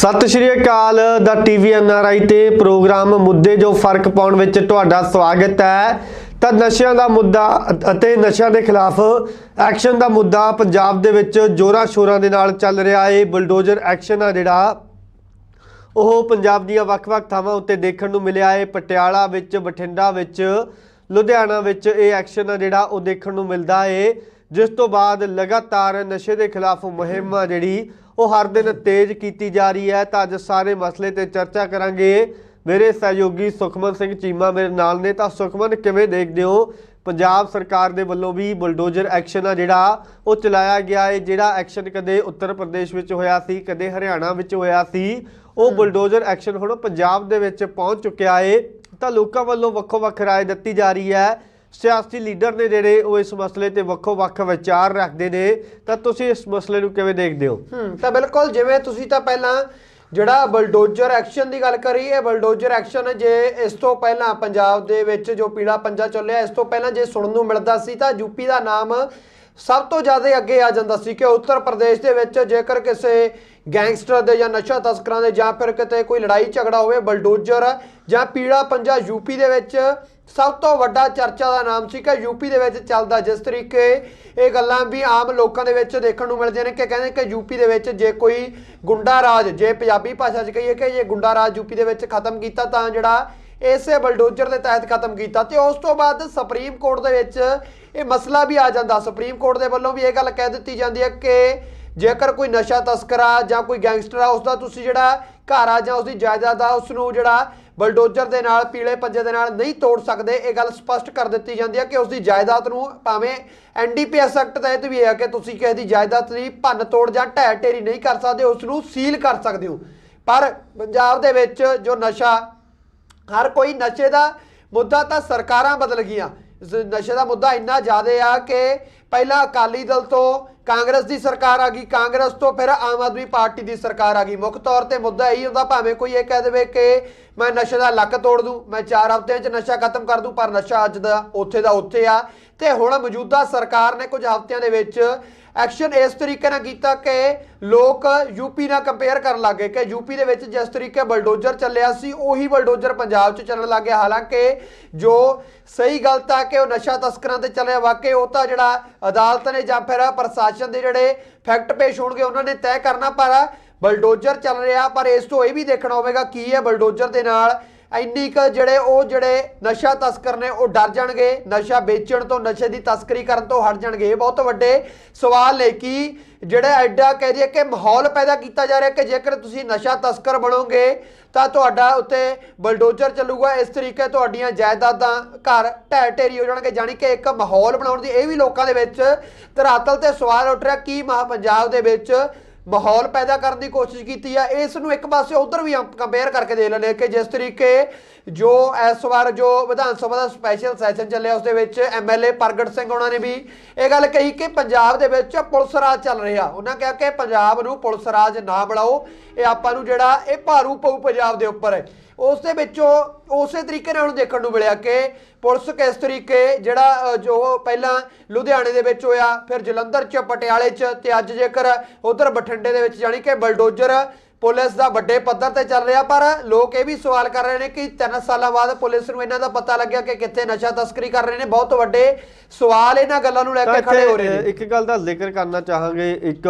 ਸਤਿ ਸ਼੍ਰੀ ਅਕਾਲ ਦਾ ਟੀਵੀ ਐਨਆਰਆਈ ਤੇ ਪ੍ਰੋਗਰਾਮ ਮੁੱਦੇ ਜੋ ਫ਼ਰਕ ਪਾਉਣ ਵਿੱਚ ਤੁਹਾਡਾ ਸਵਾਗਤ ਹੈ। ਤਾਂ ਨਸ਼ਿਆਂ ਦਾ ਮੁੱਦਾ ਅਤੇ ਨਸ਼ਿਆਂ ਦੇ ਖਿਲਾਫ ਐਕਸ਼ਨ ਦਾ ਮੁੱਦਾ ਪੰਜਾਬ ਦੇ ਵਿੱਚ ਜੋਰਾਂ ਸ਼ੋਰਾਂ ਦੇ ਨਾਲ ਚੱਲ ਰਿਹਾ ਹੈ ਬੁਲਡੋਜ਼ਰ ਐਕਸ਼ਨ ਆ ਜਿਹੜਾ, ਉਹ ਪੰਜਾਬ ਦੀਆਂ ਵੱਖ-ਵੱਖ ਥਾਵਾਂ ਉੱਤੇ ਦੇਖਣ ਨੂੰ ਮਿਲਿਆ ਹੈ ਪਟਿਆਲਾ ਵਿੱਚ, ਬਠਿੰਡਾ ਵਿੱਚ, ਲੁਧਿਆਣਾ ਵਿੱਚ ਇਹ ਐਕਸ਼ਨ ਆ ਜਿਹੜਾ, ਉਹ ਦੇਖਣ ਨੂੰ ਮਿਲਦਾ ਹੈ ਜਿਸ ਤੋਂ ਬਾਅਦ ਲਗਾਤਾਰ ਨਸ਼ੇ ਦੇ ਖਿਲਾਫ ਮੁਹਿੰਮ ਆ ਜਿਹੜੀ ਉਹ ਹਰ ਦਿਨ ਤੇਜ਼ ਕੀਤੀ ਜਾ ਰਹੀ ਹੈ ਤਾਂ ਅੱਜ ਸਾਰੇ ਮਸਲੇ ਤੇ ਚਰਚਾ ਕਰਾਂਗੇ। ਮੇਰੇ ਸਹਿਯੋਗੀ ਸੁਖਮਨ ਸਿੰਘ ਚੀਮਾ ਮੇਰੇ ਨਾਲ ਨੇ। ਤਾਂ ਸੁਖਮਨ ਕਿਵੇਂ ਦੇਖਦੇ ਹੋ? ਪੰਜਾਬ ਸਰਕਾਰ ਦੇ ਵੱਲੋਂ ਵੀ ਬੁਲਡੋਜ਼ਰ ਐਕਸ਼ਨ ਆ ਜਿਹੜਾ ਉਹ ਚਲਾਇਆ ਗਿਆ ਹੈ ਜਿਹੜਾ ਐਕਸ਼ਨ ਕਦੇ ਉੱਤਰ ਪ੍ਰਦੇਸ਼ ਵਿੱਚ ਹੋਇਆ ਸੀ ਕਦੇ ਹਰਿਆਣਾ ਵਿੱਚ ਹੋਇਆ ਸੀ ਉਹ ਬੁਲਡੋਜ਼ਰ ਐਕਸ਼ਨ ਹੁਣ ਪੰਜਾਬ ਦੇ ਵਿੱਚ ਪਹੁੰਚ ਚੁੱਕਿਆ ਹੈ ਤਾਂ ਲੋਕਾਂ ਵੱਲੋਂ ਵੱਖੋ ਵੱਖ ਰਾਏ ਦਿੱਤੀ ਜਾ ਰਹੀ ਹੈ ਸਿਆਸੀ ਲੀਡਰ ਨੇ ਜਿਹੜੇ ਉਹ ਇਸ ਮਸਲੇ ਤੇ ਵੱਖੋ ਵੱਖ ਵਿਚਾਰ ਰੱਖਦੇ ਨੇ, ਤਾਂ ਤੁਸੀਂ ਇਸ ਮਸਲੇ ਨੂੰ ਕਿਵੇਂ ਦੇਖਦੇ ਹੋ? ਹੂੰ, ਤਾਂ ਬਿਲਕੁਲ, ਜਿਵੇਂ ਤੁਸੀਂ ਤਾਂ ਪਹਿਲਾਂ ਜਿਹੜਾ ਬਲਡੋਜ਼ਰ ਐਕਸ਼ਨ ਦੀ ਗੱਲ ਕਰੀ, ਇਹ ਬਲਡੋਜ਼ਰ ਐਕਸ਼ਨ ਜੇ ਇਸ ਤੋਂ ਪਹਿਲਾਂ ਪੰਜਾਬ ਦੇ ਵਿੱਚ ਜੋ ਪੀੜਾ ਪੰਜਾ ਚੱਲਿਆ, ਇਸ ਤੋਂ ਪਹਿਲਾਂ ਜੇ ਸੁਣਨ ਨੂੰ ਮਿਲਦਾ ਸੀ, ਤਾਂ ਯੂਪੀ ਦਾ ਨਾਮ ਸਭ ਤੋਂ ਜ਼ਿਆਦਾ ਅੱਗੇ ਆ ਜਾਂਦਾ ਸੀ ਕਿ ਉੱਤਰ ਪ੍ਰਦੇਸ਼ ਦੇ ਵਿੱਚ ਜੇਕਰ ਕਿਸੇ ਗੈਂਗਸਟਰ ਦੇ ਜਾਂ ਨਸ਼ਾ ਤਸਕਰਾਂ ਦੇ ਜਾਂ ਫਿਰ ਕਿਤੇ ਕੋਈ ਲੜਾਈ ਝਗੜਾ ਹੋਵੇ, ਬਲਡੋਜ਼ਰ ਜਾਂ ਪੀੜਾ ਪੰਜਾ ਯੂਪੀ ਦੇ ਵਿੱਚ ਸਭ ਤੋਂ ਵੱਡਾ ਚਰਚਾ ਦਾ ਨਾਮ ਸੀ ਕਿ ਯੂਪੀ ਦੇ ਵਿੱਚ ਚੱਲਦਾ ਜਿਸ ਤਰੀਕੇ ਇਹ ਗੱਲਾਂ ਵੀ ਆਮ ਲੋਕਾਂ ਦੇ ਵਿੱਚ ਦੇਖਣ ਨੂੰ ਮਿਲਦੀਆਂ ਨੇ ਕਿ ਕਹਿੰਦੇ ਕਿ ਯੂਪੀ ਦੇ ਵਿੱਚ ਜੇ ਕੋਈ ਗੁੰਡਾ ਰਾਜ, ਜੇ ਪੰਜਾਬੀ ਭਾਸ਼ਾ 'ਚ ਕਹੀਏ ਕਿ ਜੇ ਗੁੰਡਾ ਰਾਜ ਯੂਪੀ ਦੇ ਵਿੱਚ ਖਤਮ ਕੀਤਾ ਤਾਂ ਜਿਹੜਾ ਇਸੇ ਬਲਡੋਜ਼ਰ ਦੇ ਤਹਿਤ ਖਤਮ ਕੀਤਾ ਤੇ ਉਸ ਤੋਂ ਬਾਅਦ ਸੁਪਰੀਮ ਕੋਰਟ ਦੇ ਵਿੱਚ ਇਹ ਮਸਲਾ ਵੀ ਆ ਜਾਂਦਾ। ਸੁਪਰੀਮ ਕੋਰਟ ਦੇ ਵੱਲੋਂ ਵੀ ਇਹ ਗੱਲ ਕਹਿ ਦਿੱਤੀ ਜਾਂਦੀ ਹੈ ਕਿ ਜੇਕਰ ਕੋਈ ਨਸ਼ਾ ਤਸਕਰਾ ਜਾਂ ਕੋਈ ਗੈਂਗਸਟਰ ਆ ਉਸ ਦਾ ਤੁਸੀਂ ਜਿਹੜਾ ਘਰ ਆ ਜਾਂ ਉਸ ਦੀ ਜਾਇਦਾਦ ਆ ਉਸ ਨੂੰ ਜਿਹੜਾ ਬਲਡੋਜ਼ਰ ਦੇ ਨਾਲ, ਪੀਲੇ ਪੰਜੇ ਦੇ ਨਾਲ ਨਹੀਂ ਤੋੜ ਸਕਦੇ। ਇਹ ਗੱਲ ਸਪਸ਼ਟ ਕਰ ਦਿੱਤੀ ਜਾਂਦੀ ਹੈ ਕਿ ਉਸ ਦੀ ਜਾਇਦਾਦ ਨੂੰ ਭਾਵੇਂ ਐਨਡੀਪੀਐਸ ਐਕਟ ਤਹਿਤ ਵੀ ਇਹ ਹੈ ਕਿ ਤੁਸੀਂ ਕਿਸੇ ਦੀ ਜਾਇਦਾਦ ਦੀ ਭੰਨ ਤੋੜ ਜਾਂ ਢਹਿ ਢੇਰੀ ਨਹੀਂ ਕਰ ਸਕਦੇ, ਉਸ ਨੂੰ ਸੀਲ ਕਰ ਸਕਦੇ ਹੋ। ਪਰ ਪੰਜਾਬ ਦੇ ਵਿੱਚ ਜੋ ਨਸ਼ਾ, ਹਰ ਕੋਈ ਨਸ਼ੇ ਦਾ ਮੁੱਦਾ ਤਾਂ ਸਰਕਾਰਾਂ ਬਦਲ ਗਈਆਂ। ਨਸ਼ੇ ਦਾ ਮੁੱਦਾ ਇੰਨਾ ਜ਼ਿਆਦਾ ਆ ਕਿ ਪਹਿਲਾਂ ਅਕਾਲੀ ਦਲ ਤੋਂ ਕਾਂਗਰਸ ਦੀ ਸਰਕਾਰ ਆ ਗਈ। ਕਾਂਗਰਸ ਤੋਂ ਫਿਰ ਆਮ ਆਦਮੀ ਪਾਰਟੀ ਦੀ ਸਰਕਾਰ ਆ ਗਈ। ਮੁੱਖ ਤੌਰ ਤੇ ਮੁੱਦਾ ਇਹੀ ਹੁੰਦਾ, ਭਾਵੇਂ ਕੋਈ ਇਹ ਕਹਿ ਦੇਵੇ ਕਿ ਮੈਂ ਨਸ਼ੇ ਦਾ ਲੱਕ ਤੋੜ ਦੂੰ, ਮੈਂ 4 ਹਫ਼ਤਿਆਂ 'ਚ ਨਸ਼ਾ ਖਤਮ ਕਰ ਦੂੰ, ਪਰ ਨਸ਼ਾ ਅੱਜ ਦਾ, ਉੱਥੇ ਦਾ ਉੱਥੇ ਆ। ਤੇ ਹੁਣ ਮੌਜੂਦਾ ਸਰਕਾਰ ਨੇ ਕੁਝ ਹਫ਼ਤਿਆਂ ਦੇ ਵਿੱਚ ਐਕਸ਼ਨ ਇਸ ਤਰੀਕੇ ਨਾਲ ਕੀਤਾ ਕਿ ਲੋਕ ਯੂਪੀ ਨਾਲ ਕੰਪੇਅਰ ਕਰਨ ਲੱਗੇ ਕਿ ਯੂਪੀ ਦੇ ਵਿੱਚ ਜਿਸ ਤਰੀਕੇ ਬਲਡੋਜ਼ਰ ਚੱਲਿਆ ਸੀ, ਉਹੀ ਬਲਡੋਜ਼ਰ ਪੰਜਾਬ 'ਚ ਚੱਲਣ ਲੱਗ ਗਿਆ। ਹਾਲਾਂਕਿ ਜੋ ਸਹੀ ਗਲਤ ਆ ਕਿ ਉਹ ਨਸ਼ਾ ਤਸਕਰਾਂ ਤੇ ਚੱਲਿਆ, ਵਾਕਈ ਉਹ ਤਾਂ ਜਿਹੜਾ ਅਦਾਲਤ ਨੇ ਜਾਂ ਫਿਰ ਪ੍ਰਸ਼ਾਸਨ ਦੇ ਜਿਹੜੇ ਫੈਕਟ ਪੇਸ਼ ਹੋਣਗੇ, ਉਹਨਾਂ ਨੇ ਤੈਅ ਕਰਨਾ, ਪਰ ਬਲਡੋਜ਼ਰ ਚੱਲ ਰਿਹਾ। ਪਰ ਇਸ ਤੋਂ ਇਹ ਵੀ ਦੇਖਣਾ ਹੋਵੇਗਾ ਕੀ ਹੈ ਬਲਡੋਜ਼ਰ ਦੇ ਨਾਲ ਇੰਨੀ ਕੁ ਜਿਹੜੇ ਉਹ ਜਿਹੜੇ ਨਸ਼ਾ ਤਸਕਰ ਨੇ, ਉਹ ਡਰ ਜਾਣਗੇ। ਨਸ਼ਾ ਵੇਚਣ ਤੋਂ, ਨਸ਼ੇ ਦੀ ਤਸਕਰੀ ਕਰਨ ਤੋਂ ਹਟ ਜਾਣਗੇ। ਇਹ ਬਹੁਤ ਵੱਡੇ ਸਵਾਲ ਨੇ ਕਿ ਜਿਹੜਾ ਐਡਾ ਕਹਿ ਦਈਏ ਕਿ ਮਾਹੌਲ ਪੈਦਾ ਕੀਤਾ ਜਾ ਰਿਹਾ ਕਿ ਜੇਕਰ ਤੁਸੀਂ ਨਸ਼ਾ ਤਸਕਰ ਬਣੋਗੇ, ਤਾਂ ਤੁਹਾਡਾ ਉੱਤੇ ਬਲਡੋਜ਼ਰ ਚੱਲੂਗਾ। ਇਸ ਤਰੀਕੇ ਤੁਹਾਡੀਆਂ ਜਾਇਦਾਦਾਂ ਘਰ ਢਹਿ ਢੇਰੀ ਹੋ ਜਾਣਗੇ। ਜਾਣੀ ਕਿ ਇੱਕ ਮਾਹੌਲ ਬਣਾਉਣ ਦੀ ਇਹ ਵੀ ਲੋਕਾਂ ਦੇ ਵਿੱਚ ਧਰਾਤਲ ਤੇ ਸਵਾਲ ਉੱਠ ਰਿਹਾ ਕੀ ਮਹਾ ਪੰਜਾਬ ਦੇ ਵਿੱਚ ਮਾਹੌਲ ਪੈਦਾ ਕਰਨ ਦੀ ਕੋਸ਼ਿਸ਼ ਕੀਤੀ ਆ। ਇਸ ਨੂੰ ਇੱਕ ਪਾਸੇ ਉਧਰ ਵੀ ਕੰਪੇਅਰ ਕਰਕੇ ਦੇ ਲੈਣੇ ਕਿ ਜਿਸ ਤਰੀਕੇ ਜੋ ਇਸ ਵਾਰ ਜੋ ਵਿਧਾਨ ਸਭਾ ਦਾ ਸਪੈਸ਼ਲ ਸੈਸ਼ਨ ਚੱਲਿਆ, ਉਸ ਦੇ ਵਿੱਚ ਐਮਐਲਏ ਪ੍ਰਗਟ ਸਿੰਘ ਉਹਨਾਂ ਨੇ ਵੀ ਇਹ ਗੱਲ ਕਹੀ ਕਿ ਪੰਜਾਬ ਦੇ ਵਿੱਚ ਪੁਲਿਸ ਰਾਜ ਚੱਲ ਰਿਹਾ। ਉਹਨਾਂ ਕਿਹਾ ਕਿ ਪੰਜਾਬ ਨੂੰ ਪੁਲਿਸ ਰਾਜ ਨਾ ਬਣਾਓ। ਇਹ ਆਪਾਂ ਨੂੰ ਜਿਹੜਾ ਇਹ ਭਾਰੂ ਪਊ ਪੰਜਾਬ ਦੇ ਉੱਪਰ। ਹੈ ਉਸ ਦੇ ਵਿੱਚੋਂ ਉਸੇ ਤਰੀਕੇ ਨਾਲ ਦੇਖਣ ਨੂੰ ਮਿਲਿਆ ਕਿ ਪੁਲਿਸ ਕਿਸ ਤਰੀਕੇ ਜਿਹੜਾ ਜੋ ਪਹਿਲਾਂ ਲੁਧਿਆਣੇ ਦੇ ਵਿੱਚ ਹੋਇਆ ਫਿਰ ਜਲੰਧਰ ਚ ਪਟਿਆਲੇ ਚ ਤੇ ਅੱਜ ਜੇਕਰ ਉਧਰ ਬਠਿੰਡੇ ਦੇ ਵਿੱਚ ਜਾਣੀ ਕਿ ਬਲਡੋਜ਼ਰ ਪੁਲਿਸ ਦਾ ਵੱਡੇ ਪੱਧਰ ਤੇ ਚੱਲ ਰਿਹਾ ਪਰ ਲੋਕ ਇਹ ਵੀ ਸਵਾਲ ਕਰ ਰਹੇ ਨੇ ਕਿ 3 ਸਾਲਾਂ ਬਾਅਦ ਪੁਲਿਸ ਨੂੰ ਇਹਨਾਂ ਦਾ ਪਤਾ ਲੱਗਿਆ ਕਿ ਕਿੱਥੇ ਨਸ਼ਾ ਤਸਕਰੀ ਕਰ ਰਹੇ ਨੇ। ਬਹੁਤ ਵੱਡੇ ਸਵਾਲ ਇਹਨਾਂ ਗੱਲਾਂ ਨੂੰ ਲੈ ਕੇ ਖੜੇ ਹੋ ਰਹੇ ਨੇ। ਇੱਕ ਗੱਲ ਦਾ ਜ਼ਿਕਰ ਕਰਨਾ ਚਾਹਾਂਗੇ। ਇੱਕ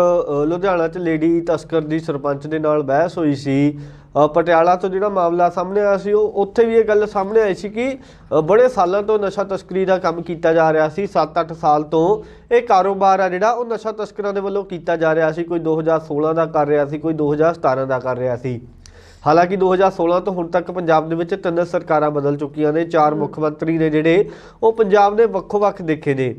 ਲੁਧਿਆਣਾ 'ਚ ਲੇਡੀ ਤਸਕਰ ਦੀ ਸਰਪੰਚ ਦੇ ਨਾਲ ਬਹਿਸ ਹੋਈ ਸੀ। ਪਟਿਆਲਾ ਤੋਂ ਜਿਹੜਾ ਮਾਮਲਾ ਸਾਹਮਣੇ ਆਇਆ ਸੀ ਉਹ ਉੱਥੇ ਵੀ ਇਹ ਗੱਲ ਸਾਹਮਣੇ ਆਈ ਸੀ ਕਿ ਬੜੇ ਸਾਲਾਂ ਤੋਂ ਨਸ਼ਾ ਤਸਕਰੀ ਦਾ ਕੰਮ ਕੀਤਾ ਜਾ ਰਿਹਾ ਸੀ 7-8 ਸਾਲ ਤੋਂ। ਇਹ ਕਾਰੋਬਾਰ ਆ ਜਿਹੜਾ ਉਹ ਨਸ਼ਾ ਤਸਕਰਾਂ ਦੇ ਵੱਲੋਂ ਕੀਤਾ ਜਾ ਰਿਹਾ ਸੀ ਕੋਈ 2016 ਦਾ ਕਰ ਰਿਹਾ ਸੀ ਕੋਈ 2017 ਦਾ ਕਰ ਰਿਹਾ ਸੀ। ਹਾਲਾਂਕਿ 2016 ਤੋਂ ਹੁਣ ਤੱਕ ਪੰਜਾਬ ਦੇ ਵਿੱਚ ਤਿੰਨ ਸਰਕਾਰਾਂ ਬਦਲ ਚੁੱਕੀਆਂ ਨੇ ਚਾਰ ਮੁੱਖ ਮੰਤਰੀ ਨੇ ਜਿਹੜੇ ਉਹ ਪੰਜਾਬ ਦੇ ਵੱਖੋ-ਵੱਖ ਦੇਖੇ ਨੇ।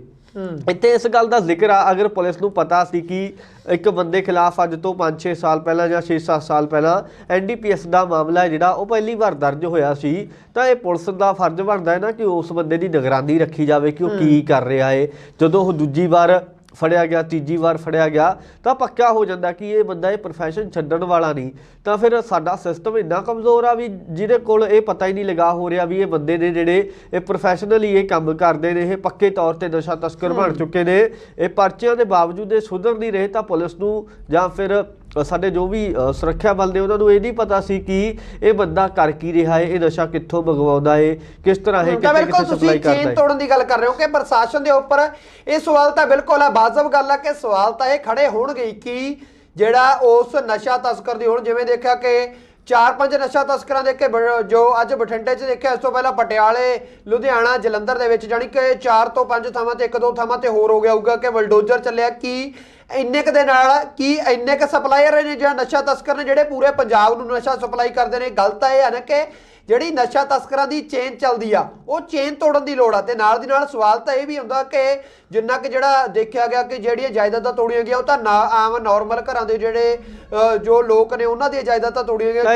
ਇੱਥੇ ਇਸ ਗੱਲ ਦਾ ਜ਼ਿਕਰ ਆ ਅਗਰ ਪੁਲਿਸ ਨੂੰ ਪਤਾ ਸੀ ਕਿ ਇੱਕ ਬੰਦੇ ਖਿਲਾਫ ਅੱਜ ਤੋਂ 5-6 ਸਾਲ ਪਹਿਲਾਂ ਜਾਂ 6-7 ਸਾਲ ਪਹਿਲਾਂ ਐਨਡੀਪੀਐਸ ਦਾ ਮਾਮਲਾ ਹੈ ਜਿਹੜਾ ਉਹ ਪਹਿਲੀ ਵਾਰ ਦਰਜ ਹੋਇਆ ਸੀ ਤਾਂ ਇਹ ਪੁਲਿਸ ਦਾ ਫਰਜ਼ ਬਣਦਾ ਹੈ ਨਾ ਕਿ ਉਸ ਬੰਦੇ ਦੀ ਨਿਗਰਾਨੀ ਰੱਖੀ ਜਾਵੇ ਕਿ ਉਹ ਕੀ ਕਰ ਰਿਹਾ ਹੈ ਜਦੋਂ ਉਹ ਦੂਜੀ ਵਾਰ ਫੜਿਆ ਗਿਆ ਤੀਜੀ ਵਾਰ ਫੜਿਆ ਗਿਆ ਤਾਂ ਪੱਕਾ ਹੋ ਜਾਂਦਾ ਕਿ ਇਹ ਬੰਦਾ ਇਹ profession ਛੱਡਣ ਵਾਲਾ ਨਹੀਂ ਤਾਂ ਫਿਰ ਸਾਡਾ ਸਿਸਟਮ ਇੰਨਾ ਕਮਜ਼ੋਰ ਆ ਵੀ ਜਿਹਦੇ ਕੋਲ ਇਹ ਪਤਾ ਹੀ ਨਹੀਂ ਲਗਾ ਹੋ ਰਿਹਾ ਵੀ ਇਹ ਬੰਦੇ ਨੇ ਜਿਹੜੇ ਇਹ ਪ੍ਰੋਫੈਸ਼ਨਲੀ ਇਹ ਕੰਮ ਕਰਦੇ ਨੇ ਇਹ ਪੱਕੇ ਤੌਰ ਤੇ ਨਸ਼ਾ ਤਸਕਰ ਬਣ ਚੁੱਕੇ ਨੇ ਇਹ ਪਰਚਿਆਂ ਦੇ ਬਾਵਜੂਦ ਇਹ ਸੁਧਰ ਨਹੀਂ ਰਹੇ ਤਾਂ ਪੁਲਿਸ ਨੂੰ ਜਾਂ ਫਿਰ ਸਾਡੇ ਜੋ ਵੀ ਸੁਰੱਖਿਆ ਬਲ ਨੇ ਉਹਨਾਂ ਨੂੰ ਇਹ ਨਹੀਂ ਪਤਾ ਸੀ ਕਿ ਇਹ ਬੰਦਾ ਕਰ ਕੀ ਰਿਹਾ ਹੈ ਇਹ ਨਸ਼ਾ ਕਿੱਥੋਂ ਮੰਗਵਾਉਂਦਾ ਹੈ ਕਿਸ ਤਰ੍ਹਾਂ ਇਹ ਕਿੱਥੇ ਕਿੱਥੇ ਸਪਲਾਈ ਤੁਸੀਂ ਕਰਦਾ ਚੇਨ ਹੈ। ਤੋੜਨ ਦੀ ਗੱਲ ਕਰ ਰਹੇ ਹੋ ਕਿ ਪ੍ਰਸ਼ਾਸਨ ਦੇ ਉੱਪਰ ਇਹ ਸਵਾਲ ਤਾਂ ਬਿਲਕੁਲ ਆ ਬਾਜ਼ਬ ਗੱਲ ਆ ਕਿ ਸਵਾਲ ਤਾਂ ਇਹ ਖੜੇ ਹੋਣਗੇ ਕਿ ਜਿਹੜਾ ਉਸ ਨਸ਼ਾ ਤਸਕਰ ਦੀ ਹੁਣ ਜਿਵੇਂ ਦੇਖਿਆ ਕਿ ਚਾਰ ਪੰਜ ਨਸ਼ਾ ਤਸਕਰਾਂ ਦੇ ਕੇ ਜੋ ਅੱਜ ਬਠਿੰਡੇ 'ਚ ਦੇਖਿਆ ਇਸ ਤੋਂ ਪਹਿਲਾਂ ਪਟਿਆਲੇ ਲੁਧਿਆਣਾ ਜਲੰਧਰ ਦੇ ਵਿੱਚ ਜਾਣੀ ਕਿ ਚਾਰ ਤੋਂ ਪੰਜ ਥਾਵਾਂ ਤੇ ਇੱਕ ਦੋ ਥਾਵਾਂ ਤੇ ਹੋਰ ਹੋ ਗਿਆ ਹੋਊਗਾ ਕਿ ਬਲਡੋਜ਼ਰ ਚੱਲਿਆ ਕੀ ਇੰਨੇ ਕ ਦੇ ਨਾਲ ਕੀ ਇੰਨੇ ਕ ਸਪਲਾਇਰ ਨੇ ਜਿਹੜਾ ਨਸ਼ਾ ਤਸਕਰ ਨੇ ਜਿਹੜੇ ਪੂਰੇ ਪੰਜਾਬ ਨੂੰ ਨਸ਼ਾ ਸਪਲਾਈ ਕਰਦੇ ਨੇ? ਗਲਤ ਹੈ ਇਹ ਹੈ ਨਾ ਕਿ ਜਿਹੜੀ ਨਸ਼ਾ ਤਸਕਰਾਂ ਦੀ ਚੇਨ ਚੱਲਦੀ ਆ ਉਹ ਚੇਨ ਤੋੜਨ ਦੀ ਲੋੜ ਆ। ਤੇ ਨਾਲ ਦੀ ਨਾਲ ਸਵਾਲ ਤਾਂ ਇਹ ਵੀ ਹੁੰਦਾ ਕਿ ਜਿੰਨਾ ਕਿ ਜਿਹੜਾ ਦੇਖਿਆ ਗਿਆ ਕਿ ਜਿਹੜੀਆਂ ਜਾਇਦਾਦਾਂ ਤੋੜੀਆਂ ਗਿਆ ਉਹ ਤਾਂ ਨਾ ਆਮ ਨਾਰਮਲ ਘਰਾਂ ਦੇ ਜਿਹੜੇ ਜੋ ਲੋਕ ਨੇ ਉਹਨਾਂ ਦੀਆਂ ਜਾਇਦਾਦਾਂ ਤੋੜੀਆਂ ਗਈਆਂ ਦਾ-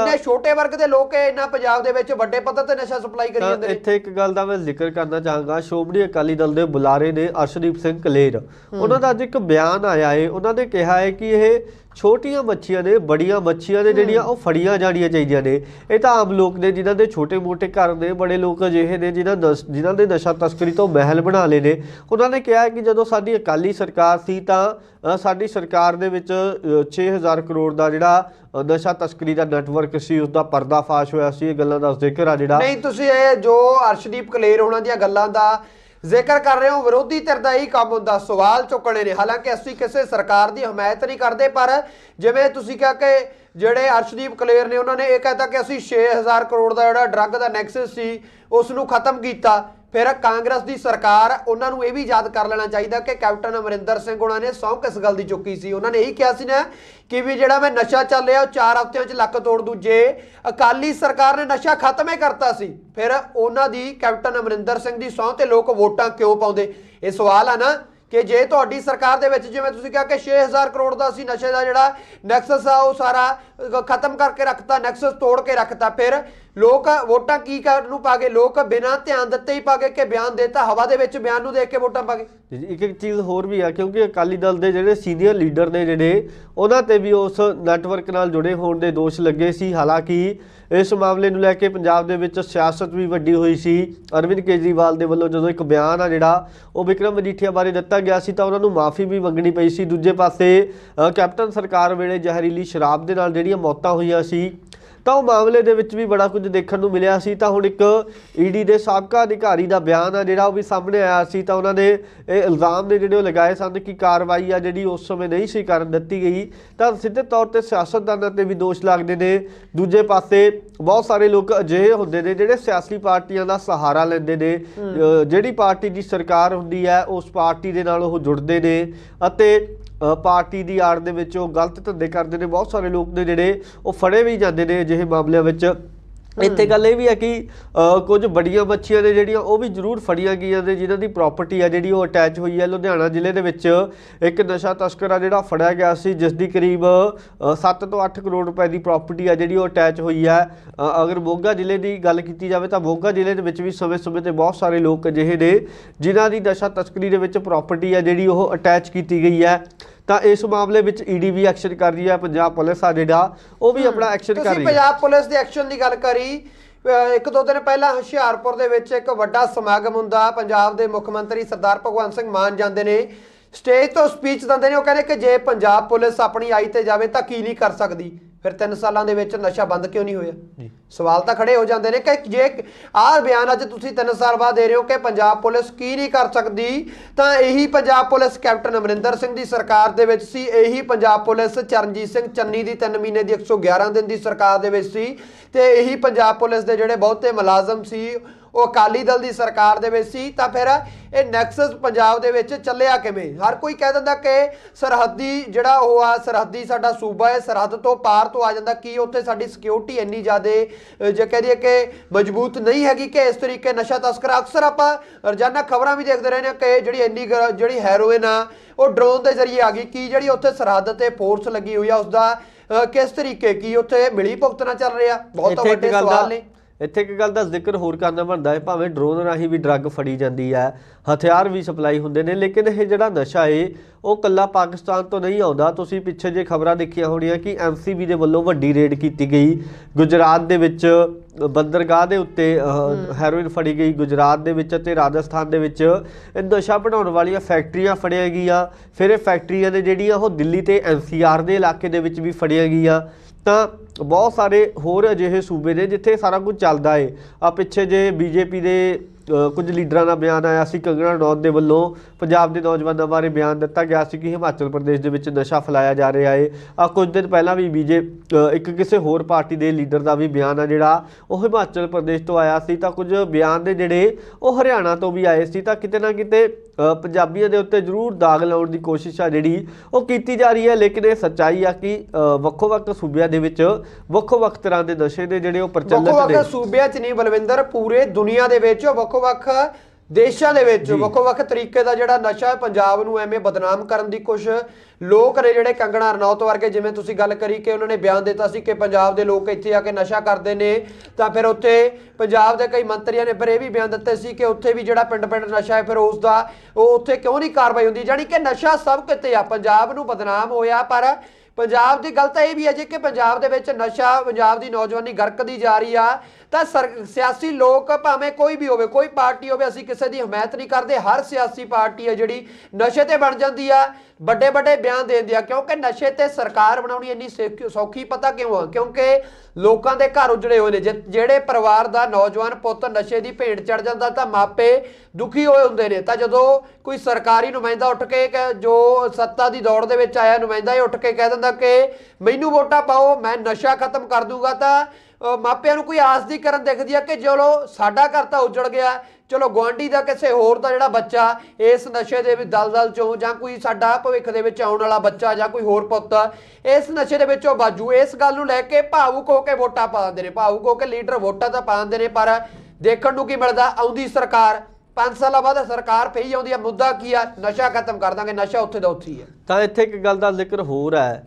ਇੰਨੇ ਛੋਟੇ ਵਰਗ ਦੇ ਲੋਕ ਇੰਨਾ ਪੰਜਾਬ ਦੇ ਵਿੱਚ ਵੱਡੇ ਪੱਧਰ ਤੇ ਨਸ਼ਾ ਸਪਲਾਈ ਕਰੀ ਜਾਂਦੇ ਨੇ। ਇੱਥੇ ਇੱਕ ਗੱਲ ਦਾ ਮੈਂ ਜ਼ਿਕਰ ਕਰਨਾ ਚਾਹਾਂਗਾ। ਸ਼ੋਭਨੀ ਅਕਾਲੀ ਦਲ ਦੇ ਬੁਲਾਰੇ ਨੇ ਅਰਸ਼ਦੀਪ ਸਿੰਘ ਕਲੇਰ। ਉਹਨਾਂ ਦਾ ਅੱਜ ਇੱਕ ਬਿਆਨ ਆਇਆ ਹੈ ਉਹਨਾਂ ਨੇ ਕਿਹਾ ਹੈ ਕਿ ਇਹ ਛੋਟੀਆਂ ਮੱਛੀਆਂ ਨੇ ਬੜੀਆਂ ਮੱਛੀਆਂ ਨੇ ਜਿਹੜੀਆਂ ਉਹ ਫੜੀਆਂ ਜਾਣੀਆਂ ਚਾਹੀਦੀਆਂ ਨੇ। ਇਹ ਤਾਂ ਆਮ ਲੋਕ ਨੇ ਜਿਨ੍ਹਾਂ ਦੇ ਛੋਟੇ-ਮੋਟੇ ਘਰ ਨੇ ਬੜੇ ਲੋਕ ਅਜਿਹੇ ਨੇ ਜਿਨ੍ਹਾਂ ਜਿਨ੍ਹਾਂ ਦੇ ਨਸ਼ਾ ਤਸਕਰੀ ਤੋਂ ਮਹਿਲ ਬਣਾ ਲਏ ਨੇ। ਉਹਨਾਂ ਨੇ ਕਿਹਾ ਕਿ ਜਦੋਂ ਸਾਡੀ ਅਕਾਲੀ ਸਰਕਾਰ ਸੀ ਤਾਂ ਸਾਡੀ ਸਰਕਾਰ ਦੇ ਵਿੱਚ ਅ, 6000 ਕਰੋੜ ਦਾ ਜਿਹੜਾ ਨਸ਼ਾ ਤਸਕਰੀ ਦਾ ਨੈਟਵਰਕ ਸੀ ਉਸ ਦਾ ਪਰਦਾਫਾਸ਼ ਹੋਇਆ ਸੀ। ਇਹ ਗੱਲਾਂ ਦਾ ਜ਼ਿਕਰ ਆ ਜਿਹੜਾ ਨਹੀਂ ਤੁਸੀਂ ਇਹ ਜੋ ਅਰਸ਼ਦੀਪ ਕਲੇਰ ਉਹਨਾਂ ਦੀਆਂ ਗੱਲਾਂ ਦਾ ਜ਼ਿਕਰ ਕਰ ਰਹੇ ਹੋ, ਵਿਰੋਧੀ ਧਿਰ ਦਾ ਹੀ ਕੰਮ ਹੁੰਦਾ, ਸਵਾਲ ਚੁੱਕਣੇ ਨੇ। ਹਾਲਾਂਕਿ ਅਸੀਂ ਕਿਸੇ ਸਰਕਾਰ ਦੀ ਹਮਾਇਤ ਨਹੀਂ ਕਰਦੇ, ਪਰ ਜਿਵੇਂ ਤੁਸੀਂ ਕਿਹਾ ਕਿ ਜਿਹੜੇ ਅਰਸ਼ਦੀਪ ਕਲੇਰ ਨੇ, ਉਹਨਾਂ ਨੇ ਇਹ ਕਹਿਤਾ ਕਿ ਅਸੀਂ 6000 ਕਰੋੜ ਦਾ ਜਿਹੜਾ ਡਰੱਗ ਦਾ ਨੈਕਸਸ ਸੀ ਉਸ ਨੂੰ ਖਤਮ ਕੀਤਾ। ਫਿਰ ਕਾਂਗਰਸ ਦੀ ਸਰਕਾਰ, ਉਹਨਾਂ ਨੂੰ ਇਹ ਵੀ ਯਾਦ ਕਰ ਲੈਣਾ ਚਾਹੀਦਾ ਕਿ ਕੈਪਟਨ ਅਮਰਿੰਦਰ ਸਿੰਘ ਉਹਨਾਂ ਨੇ ਸਹੁੰ ਕਿਸ ਗੱਲ ਦੀ ਚੁੱਕੀ ਸੀ। ਉਹਨਾਂ ਨੇ ਇਹੀ ਕਿਹਾ ਸੀ ਨਾ ਕਿ ਵੀ ਜਿਹੜਾ ਮੈਂ ਨਸ਼ਾ ਚੱਲਿਆ ਉਹ 4 ਹਫ਼ਤਿਆਂ 'ਚ ਲੱਕ ਤੋੜ ਦੂਜੇ। ਅਕਾਲੀ ਸਰਕਾਰ ਨੇ ਨਸ਼ਾ ਖਤਮ ਹੀ ਕਰਤਾ ਸੀ। ਫਿਰ ਉਹਨਾਂ ਦੀ ਕੈਪਟਨ ਅਮਰਿੰਦਰ ਸਿੰਘ ਦੀ ਸਹੁੰ ਤੇ ਲੋਕ ਵੋਟਾਂ ਕਿਉਂ ਪਾਉਂਦੇ? ਇਹ ਸਵਾਲ ਆ ਨਾ ਕਿ ਜੇ ਤੁਹਾਡੀ ਸਰਕਾਰ ਦੇ ਵਿੱਚ ਜਿਵੇਂ ਤੁਸੀਂ ਕਿਹਾ ਕਿ 6000 ਕਰੋੜ ਦਾ ਸੀ ਨਸ਼ੇ ਦਾ ਜਿਹੜਾ ਨੈਕਸਸ ਆ ਉਹ ਸਾਰਾ ਖਤਮ ਕਰਕੇ ਰੱਖਤਾ, ਨੈਕਸਸ ਤੋੜ ਕੇ ਰੱਖਤਾ, ਫਿਰ ਲੋਕ ਵੋਟਾਂ ਕੀ ਕਰਨ ਨੂੰ ਪਾ ਗਏ ਲੋਕ ਬਿਨਾਂ ਧਿਆਨ ਦਿੱਤੇ ਹੀ ਪਾ ਗਏ ਕਿ ਬਿਆਨ ਦੇਤਾ ਹਵਾ ਦੇ ਵਿੱਚ ਬਿਆਨ ਨੂੰ ਦੇਖ ਕੇ ਵੋਟਾਂ ਪਾ ਜੀ, ਇੱਕ ਇੱਕ ਚੀਜ਼ ਹੋਰ ਵੀ ਆ ਕਿਉਂਕਿ ਅਕਾਲੀ ਦਲ ਦੇ ਜਿਹੜੇ ਸੀਨੀਅਰ ਲੀਡਰ ਨੇ ਜਿਹੜੇ ਉਹਨਾਂ ਤੇ ਵੀ ਉਸ ਨੈਟਵਰਕ ਨਾਲ ਜੁੜੇ ਹੋਣ ਦੇ ਦੋਸ਼ ਲੱਗੇ ਸੀ। ਹਾਲਾਂਕਿ ਇਸ ਮਾਮਲੇ ਨੂੰ ਲੈ ਕੇ ਪੰਜਾਬ ਦੇ ਵਿੱਚ ਸਿਆਸਤ ਵੀ ਵੱਡੀ ਹੋਈ ਸੀ। ਅਰਵਿੰਦ ਕੇਜਰੀਵਾਲ ਦੇ ਵੱਲੋਂ ਜਦੋਂ ਇੱਕ ਬਿਆਨ ਆ ਜਿਹੜਾ ਉਹ ਵਿਕਰਮ ਮਜੀਠੀਆ ਬਾਰੇ ਦਿੱਤਾ ਗਿਆ ਸੀ ਤਾਂ ਉਹਨਾਂ ਨੂੰ ਮਾਫੀ ਵੀ ਮੰਗਣੀ ਪਈ ਸੀ। ਦੂਜੇ ਪਾਸੇ ਕੈਪਟਨ ਸਰਕਾਰ ਵੇਲੇ ਜ਼ਹਿਰੀਲੀ ਸ਼ਰਾਬ ਦੇ ਨਾਲ ਜਿਹੜੀਆਂ ਮੌਤਾਂ ਹੋਈਆਂ ਸੀ ਤਾਂ ਉਹ ਮਾਮਲੇ ਦੇ ਵਿੱਚ ਵੀ ਬੜਾ ਕੁਝ ਦੇਖਣ ਨੂੰ ਮਿਲਿਆ ਸੀ। ਤਾਂ ਹੁਣ ਇੱਕ ਈਡੀ ਦੇ ਸਾਬਕਾ ਅਧਿਕਾਰੀ ਦਾ ਬਿਆਨ ਆ, ਜਿਹੜਾ ਉਹ ਵੀ ਸਾਹਮਣੇ ਆਇਆ ਸੀ। ਤਾਂ ਉਹਨਾਂ ਨੇ ਇਹ ਇਲਜ਼ਾਮ ਨੇ ਜਿਹੜੇ ਉਹ ਲਗਾਏ ਸਨ ਕਿ ਕਾਰਵਾਈ ਆ ਜਿਹੜੀ ਉਸ ਸਮੇਂ ਨਹੀਂ ਸੀ ਕਰਨ ਦਿੱਤੀ ਗਈ। ਤਾਂ ਸਿੱਧੇ ਤੌਰ ਤੇ ਸਿਆਸਤਦਾਨਾਂ ਤੇ ਵੀ ਦੋਸ਼ ਲੱਗਦੇ ਨੇ। ਦੂਜੇ ਪਾਸੇ ਬਹੁਤ ਸਾਰੇ ਲੋਕ ਅਜਿਹੇ ਹੁੰਦੇ ਨੇ ਜਿਹੜੇ ਸਿਆਸੀ ਪਾਰਟੀਆਂ ਦਾ ਸਹਾਰਾ ਲੈਂਦੇ ਨੇ। ਜਿਹੜੀ ਪਾਰਟੀ ਦੀ ਸਰਕਾਰ ਹੁੰਦੀ ਹੈ, ਉਸ ਪਾਰਟੀ ਦੇ ਨਾਲ ਉਹ ਜੁੜਦੇ ਨੇ ਅਤੇ ਪਾਰਟੀ ਦੀ ਆੜ ਦੇ ਵਿੱਚ ਉਹ ਗਲਤ ਧੰਦੇ ਕਰਦੇ ਨੇ। ਬਹੁਤ ਸਾਰੇ ਲੋਕ ਨੇ ਜਿਹੜੇ ਉਹ ਫੜੇ ਵੀ ਜਾਂਦੇ ਨੇ ਅਜਿਹੇ ਮਾਮਲਿਆਂ ਵਿੱਚ ਇੱਥੇ ਗੱਲ ਇਹ ਵੀ ਹੈ ਕਿ ਕੁਝ ਬੜੀਆਂ ਮੱਛੀਆਂ ਨੇ ਜਿਹੜੀਆਂ ਉਹ ਵੀ ਜ਼ਰੂਰ ਫੜੀਆਂ ਗਈਆਂ ਨੇ ਜਿਨ੍ਹਾਂ ਦੀ ਪ੍ਰਾਪਰਟੀ ਆ ਜਿਹੜੀ ਉਹ ਅਟੈਚ ਹੋਈ ਹੈ ਲੁਧਿਆਣਾ ਜ਼ਿਲ੍ਹੇ ਦੇ ਵਿੱਚ। ਇੱਕ ਨਸ਼ਾ ਤਸਕਰ ਆ ਜਿਹੜਾ ਫੜਿਆ ਗਿਆ ਸੀ ਜਿਸ ਦੀ ਕਰੀਬ 7 ਤੋਂ 8 ਕਰੋੜ ਰੁਪਏ ਦੀ ਪ੍ਰਾਪਰਟੀ ਆ ਜਿਹੜੀ ਉਹ ਅਟੈਚ ਹੋਈ ਹੈ। ਅਗਰ ਮੋਗਾ ਜ਼ਿਲ੍ਹੇ ਦੀ ਗੱਲ ਕੀਤੀ ਜਾਵੇ ਤਾਂ ਮੋਗਾ ਜ਼ਿਲ੍ਹੇ ਦੇ ਵਿੱਚ ਵੀ ਸਮੇਂ-ਸਮੇਂ ਤੇ ਬਹੁਤ ਸਾਰੇ ਲੋਕ ਅਜਿਹੇ ਨੇ ਜਿਨ੍ਹਾਂ ਦੀ ਨਸ਼ਾ ਤਸਕਰੀ ਦੇ ਵਿੱਚ ਪ੍ਰਾਪਰਟੀ ਆ ਜਿਹੜੀ ਉਹ ਅਟੈਚ ਕੀਤੀ ਗਈ ਹੈ। ਤਾਂ ਇਸ ਮਾਮਲੇ ਵਿੱਚ ਈਡੀ ਵੀ ਐਕਸ਼ਨ ਕਰ ਰਹੀ ਹੈ ਪੰਜਾਬ ਪੁਲਿਸ ਆ ਜਿਹੜਾ ਉਹ ਵੀ ਆਪਣਾ ਐਕਸ਼ਨ ਕਰ ਰਹੀ ਹੈ। ਪੰਜਾਬ ਪੁਲਿਸ ਦੇ ਐਕਸ਼ਨ ਦੀ ਗੱਲ ਕਰੀ ਇੱਕ ਦੋ ਦਿਨ ਪਹਿਲਾਂ ਹੁਸ਼ਿਆਰਪੁਰ ਦੇ ਵਿੱਚ ਇੱਕ ਵੱਡਾ ਸਮਾਗਮ ਹੁੰਦਾ ਪੰਜਾਬ ਦੇ ਮੁੱਖ ਮੰਤਰੀ ਸਰਦਾਰ ਭਗਵੰਤ ਸਿੰਘ ਮਾਨ ਜਾਂਦੇ ਨੇ। ਸਟੇਜ ਤੋਂ ਸਪੀਚ ਦਿੰਦੇ ਨੇ ਉਹ ਕਹਿੰਦੇ ਕਿ ਜੇ ਪੰਜਾਬ ਪੁਲਿਸ ਆਪਣੀ ਆਈ ਤੇ ਜਾਵੇ ਤਾਂ ਕੀ ਨਹੀਂ ਕਰ ਸਕਦੀ ਫਿਰ 3 ਸਾਲਾਂ ਦੇ ਵਿੱਚ ਨਸ਼ਾ ਬੰਦ ਕਿਉਂ ਨਹੀਂ ਹੋਇਆ ਜੀ। ਸਵਾਲ ਤਾਂ ਖੜੇ ਹੋ ਜਾਂਦੇ ਨੇ ਕਿ ਜੇ ਆਹ ਬਿਆਨ ਅੱਜ ਤੁਸੀਂ 3 ਸਾਲ ਬਾਅਦ ਦੇ ਰਹੇ ਹੋ ਕਿ ਪੰਜਾਬ ਪੁਲਿਸ ਕੀ ਨਹੀਂ ਕਰ ਸਕਦੀ ਤਾਂ ਇਹੀ ਪੰਜਾਬ ਪੁਲਿਸ ਕੈਪਟਨ ਅਮਰਿੰਦਰ ਸਿੰਘ ਦੀ ਸਰਕਾਰ ਦੇ ਵਿੱਚ ਸੀ ਇਹੀ ਪੰਜਾਬ ਪੁਲਿਸ ਚਰਨਜੀਤ ਸਿੰਘ ਚੰਨੀ ਦੀ 3 ਮਹੀਨੇ ਦੀ 111 ਦਿਨ ਦੀ ਸਰਕਾਰ ਦੇ ਵਿੱਚ ਸੀ ਤੇ ਇਹੀ ਪੰਜਾਬ ਪੁਲਿਸ ਦੇ ਜਿਹੜੇ ਬਹੁਤੇ ਮੁਲਾਜ਼ਮ ਸੀ ਉਹ ਅਕਾਲੀ ਦਲ ਦੀ ਸਰਕਾਰ ਦੇ ਵਿੱਚ ਸੀ ਤਾਂ ਫਿਰ ਇਹ ਨੈਕਸਸ ਪੰਜਾਬ ਦੇ ਵਿੱਚ ਚੱਲਿਆ ਕਿਵੇਂ? ਹਰ ਕੋਈ ਕਹਿ ਦਿੰਦਾ ਕਿ ਸਰਹੱਦੀ ਜਿਹੜਾ ਉਹ ਆ ਸਰਹੱਦੀ ਸਾਡਾ ਸੂਬਾ ਹੈ ਸਰਹੱਦ ਤੋਂ ਪਾਰ ਤੋਂ ਆ ਜਾਂਦਾ ਕੀ ਉੱਥੇ ਸਾਡੀ ਸਿਕਿਉਰਿਟੀ ਇੰਨੀ ਜ਼ਿਆਦੇ ਜੇ ਕਹਿ ਦਈਏ ਕਿ ਮਜ਼ਬੂਤ ਨਹੀਂ ਹੈਗੀ ਕਿ ਇਸ ਤਰੀਕੇ ਨਸ਼ਾ ਤਸਕਰ? ਅਕਸਰ ਆਪਾਂ ਰੋਜ਼ਾਨਾ ਖਬਰਾਂ ਵੀ ਦੇਖਦੇ ਰਹਿੰਦੇ ਹਾਂ ਕਿ ਜਿਹੜੀ ਇੰਨੀ ਜਿਹੜੀ ਹੈਰੋਇਨ ਆ ਉਹ ਡਰੋਨ ਦੇ ਜ਼ਰੀਏ ਆ ਗਈ ਕੀ ਜਿਹੜੀ ਉੱਥੇ ਸਰਹੱਦ ਤੇ ਫੋਰਸ ਲੱਗੀ ਹੋਈ ਆ ਉਸ ਦਾ ਕਿਸ ਤਰੀਕੇ ਕੀ ਉੱਥੇ ਮਿਲੀ ਭੁਗਤਣਾ ਚੱਲ ਰਿਹਾ? ਬਹੁਤ ਵੱਡੇ ਸਵਾਲ ਨੇ। ਇੱਥੇ ਇੱਕ ਗੱਲ ਦਾ ਜ਼ਿਕਰ ਹੋਰ ਕਰਨਾ ਬਣਦਾ ਹੈ ਭਾਵੇਂ ਡਰੋਨ ਰਾਹੀਂ ਵੀ ਡਰੱਗ ਫੜੀ ਜਾਂਦੀ ਹੈ ਹਥਿਆਰ ਵੀ ਸਪਲਾਈ ਹੁੰਦੇ ਨੇ ਲੇਕਿਨ ਇਹ ਜਿਹੜਾ ਨਸ਼ਾ ਏ ਉਹ ਕੱਲਾ ਪਾਕਿਸਤਾਨ ਤੋਂ ਨਹੀਂ ਆਉਂਦਾ। ਤੁਸੀਂ ਪਿੱਛੇ ਜੇ ਖਬਰਾਂ ਦੇਖੀਆਂ ਹੋਣੀਆਂ ਕਿ ਐਮਸੀਬੀ ਦੇ ਵੱਲੋਂ ਵੱਡੀ ਰੇਡ ਕੀਤੀ ਗਈ। ਗੁਜਰਾਤ ਦੇ ਵਿੱਚ ਬੰਦਰਗਾਹ ਦੇ ਉੱਤੇ ਹੈਰੋਇਨ ਫੜੀ ਗਈ ਗੁਜਰਾਤ ਦੇ ਵਿੱਚ ਅਤੇ ਰਾਜਸਥਾਨ ਦੇ ਵਿੱਚ। ਇਹ ਨਸ਼ਾ ਬਣਾਉਣ ਵਾਲੀਆਂ ਫੈਕਟਰੀਆਂ ਫੜੀਆਂ ਗਈਆਂ। ਫਿਰ ਇਹ ਫੈਕਟਰੀਆਂ ਨੇ ਜਿਹੜੀਆਂ ਉਹ ਦਿੱਲੀ ਤੇ ਐਨਸੀਆਰ ਦੇ ਇਲਾਕੇ ਦੇ ਵਿੱਚ ਵੀ ਫੜੀਆਂ ਗਈਆਂ। ਤਾਂ ਬਹੁਤ ਸਾਰੇ ਹੋਰ ਅਜਿਹੇ ਸੂਬੇ ਨੇ ਜਿੱਥੇ ਸਾਰਾ ਕੁਝ ਚੱਲਦਾ ਏ। ਆ ਪਿੱਛੇ ਜੇ ਬੀਜੇਪੀ ਦੇ ਕੁਝ ਲੀਡਰਾਂ ਦਾ ਬਿਆਨ ਆਇਆ ਸੀ। ਕੰਗਣਾ ਰਣੌਤ ਦੇ ਵੱਲੋਂ ਪੰਜਾਬ ਦੇ ਨੌਜਵਾਨਾਂ ਬਾਰੇ ਬਿਆਨ ਦਿੱਤਾ ਗਿਆ ਸੀ ਕਿ ਹਿਮਾਚਲ ਪ੍ਰਦੇਸ਼ ਦੇ ਵਿੱਚ ਨਸ਼ਾ ਫੈਲਾਇਆ ਜਾ ਰਿਹਾ ਏ। ਆ ਕੁਝ ਦਿਨ ਪਹਿਲਾਂ ਵੀ ਬੀਜੇ ਇੱਕ ਕਿਸੇ ਹੋਰ ਪਾਰਟੀ ਦੇ ਲੀਡਰ ਦਾ ਵੀ ਬਿਆਨ ਆ ਜਿਹੜਾ ਉਹ ਹਿਮਾਚਲ ਪ੍ਰਦੇਸ਼ ਤੋਂ ਆਇਆ ਸੀ। ਤਾਂ ਕੁਝ ਬਿਆਨ ਨੇ ਜਿਹੜੇ ਉਹ ਹਰਿਆਣਾ ਤੋਂ ਵੀ ਆਏ ਸੀ। ਤਾਂ ਕਿਤੇ ਨਾ ਕਿਤੇ ਪੰਜਾਬੀਆਂ ਦੇ ਉੱਤੇ ਜ਼ਰੂਰ ਦਾਗ ਲਾਉਣ ਦੀ ਕੋਸ਼ਿਸ਼ ਆ ਜਿਹੜੀ ਉਹ ਕੀਤੀ ਜਾ ਰਹੀ ਹੈ। ਲੇਕਿਨ ਇਹ ਸੱਚਾਈ ਆ ਕਿ ਅ, ਵੱਖੋ-ਵੱਖ ਸੂਬਿਆਂ ਦੇ ਵਿੱਚ ਵੱਖੋ-ਵੱਖ ਤਰ੍ਹਾਂ ਦੇ ਨਸ਼ੇ ਨੇ ਜਿਹੜੇ ਉਹ ਪ੍ਰਚਲਿਤ ਨੇ। ਵੱਖ-ਵੱਖ ਸੂਬਿਆਂ 'ਚ ਨਹੀਂ ਬਲਵਿੰਦਰ ਪੂਰੇ ਦੁਨੀਆ ਦੇ ਵਿੱਚ ਵੱਖ-ਵੱਖ ਦੇਸ਼ਾਂ ਦੇ ਵਿੱਚ। ਵੱਖੋ-ਵੱਖ ਤਰੀਕੇ ਦਾ ਜਿਹੜਾ ਨਸ਼ਾ ਹੈ ਪੰਜਾਬ ਨੂੰ ਐਵੇਂ ਬਦਨਾਮ ਕਰਨ ਦੀ ਕੁਝ ਲੋਕ ਨੇ ਜਿਹੜੇ ਕੰਗਣਾ ਰਣੌਤ ਵਰਗੇ ਜਿਵੇਂ ਤੁਸੀਂ ਗੱਲ ਕਰੀ ਕਿ ਉਹਨਾਂ ਨੇ ਬਿਆਨ ਦਿੱਤਾ ਸੀ ਕਿ ਪੰਜਾਬ ਦੇ ਲੋਕ ਇੱਥੇ ਆ ਕੇ ਨਸ਼ਾ ਕਰਦੇ ਨੇ ਤਾਂ ਫਿਰ ਉੱਥੇ ਪੰਜਾਬ ਦੇ ਕਈ ਮੰਤਰੀਆਂ ਨੇ ਫਿਰ ਇਹ ਵੀ ਬਿਆਨ ਦਿੱਤੇ ਸੀ ਕਿ ਉੱਥੇ ਵੀ ਜਿਹੜਾ ਪਿੰਡ-ਪਿੰਡ ਨਸ਼ਾ ਹੈ ਫਿਰ ਉਸ ਦਾ ਉਹ ਉੱਥੇ ਕਿਉਂ ਨਹੀਂ ਕਾਰਵਾਈ ਹੁੰਦੀ ਜਾਣੀ ਕਿ ਨਸ਼ਾ ਸਭ ਕਿਤੇ ਆ ਪੰਜਾਬ ਨੂੰ ਬਦਨਾਮ ਹੋਇਆ ਪਰ ਪੰਜਾਬ ਦੀ ਗੱਲ ਤਾਂ ਇਹ ਵੀ ਹੈ ਜੇ ਕਿ ਪੰਜਾਬ ਦੇ ਵਿੱਚ ਨਸ਼ਾ ਪੰਜਾਬ ਦੀ ਨੌਜਵਾਨੀ ਗਰਕਦੀ ਜਾ ਰਹੀ ਆ ਤਾਂ ਸਰ- ਸਿਆਸੀ ਲੋਕ ਭਾਵੇਂ ਕੋਈ ਵੀ ਹੋਵੇ, ਕੋਈ ਪਾਰਟੀ ਹੋਵੇ, ਅਸੀਂ ਕਿਸੇ ਦੀ ਹਮਾਇਤ ਨਹੀਂ ਕਰਦੇ। ਹਰ ਸਿਆਸੀ ਪਾਰਟੀ ਹੈ ਜਿਹੜੀ ਨਸ਼ੇ ਤੇ ਬਣ ਜਾਂਦੀ ਆ ਵੱਡੇ ਵੱਡੇ ਬਿਆਨ ਦੇ ਦਿੰਦੀ ਆ, ਕਿਉਂਕਿ ਨਸ਼ੇ ਤੇ ਸਰਕਾਰ ਬਣਾਉਣੀ ਇੰਨੀ ਸੌਖੀ- ਸੌਖੀ ਪਤਾ ਕਿਉਂ ਆ? ਕਿਉਂਕਿ ਲੋਕਾਂ ਦੇ ਘਰ ਉਜੜੇ ਹੋਏ ਨੇ। ਜਿ- ਜਿਹੜੇ ਪਰਿਵਾਰ ਦਾ ਨੌਜਵਾਨ ਪੁੱਤ ਨਸ਼ੇ ਦੀ ਭੇਟ ਚੜ ਜਾਂਦਾ, ਤਾਂ ਮਾਪੇ ਦੁਖੀ ਹੋਏ ਹੁੰਦੇ ਨੇ। ਤਾਂ ਜਦੋਂ ਕੋਈ ਸਰਕਾਰੀ ਨੁਮਾਇੰਦਾ ਉੱਠ ਕੇ ਕਿ ਜੋ ਸੱਤਾ ਦੀ ਦੌੜ ਦੇ ਵਿੱਚ ਆਇਆ, ਨੁਮਾਇੰਦਾ ਇਹ ਉੱਠ ਕੇ ਕਹਿ ਦਿੰਦਾ ਕਿ, ਮੈਨੂੰ ਵੋਟਾਂ ਪਾਓ, ਮੈਂ ਨਸ਼ਾ ਖਤਮ ਕਰ ਦੂੰਗਾ ਤਾਂ ਮਾਪਿਆਂ ਨੂੰ ਕੋਈ ਆਸ ਦੀ ਕਰਨ ਦਿਖਦੀ ਆ ਕਿ ਚਲੋ ਸਾਡਾ ਘਰ ਤਾਂ ਉਜੜ ਗਿਆ, ਚਲੋ ਗੁਆਂਢੀ ਦਾ ਕਿਸੇ ਹੋਰ ਦਾ ਜਿਹੜਾ ਬੱਚਾ ਇਸ ਨਸ਼ੇ ਦੇ ਵਿੱਚ ਦਲਦਲ ਚੋਂ ਜਾਂ ਕੋਈ ਸਾਡਾ ਭਵਿੱਖ ਦੇ ਵਿੱਚ ਆਉਣ ਵਾਲਾ ਬੱਚਾ ਜਾਂ ਕੋਈ ਹੋਰ ਪੁੱਤ, ਇਸ ਨਸ਼ੇ ਦੇ ਵਿੱਚੋਂ ਬਾਜੂ। ਇਸ ਗੱਲ ਨੂੰ ਲੈ ਕੇ ਭਾਵੁਕ ਹੋ ਕੇ ਵੋਟਾਂ ਪਾ ਦਿੰਦੇ ਨੇ, ਭਾਵੁਕ ਹੋ ਕੇ ਲੀਡਰ ਵੋਟਾਂ ਤਾਂ ਪਾ ਦਿੰਦੇ ਨੇ, ਪਰ ਦੇਖਣ ਨੂੰ ਕੀ ਮਿਲਦਾ? ਆਉਂਦੀ ਸਰਕਾਰ। 5 ਸਾਲਾਂ ਬਾਅਦ ਸਰਕਾਰ ਪਈ ਆਉਂਦੀ ਆ, ਮੁੱਦਾ ਕੀ ਆ? ਨਸ਼ਾ ਖਤਮ ਕਰ ਦਾਂਗੇ, ਨਸ਼ਾ ਉੱਥੇ ਦਾ ਉੱਥੇ ਹੀ ਆ। ਤਾਂ ਇੱਥੇ ਇੱਕ ਗੱਲ ਦਾ ਜ਼ਿਕਰ ਹੋਰ ਹੈ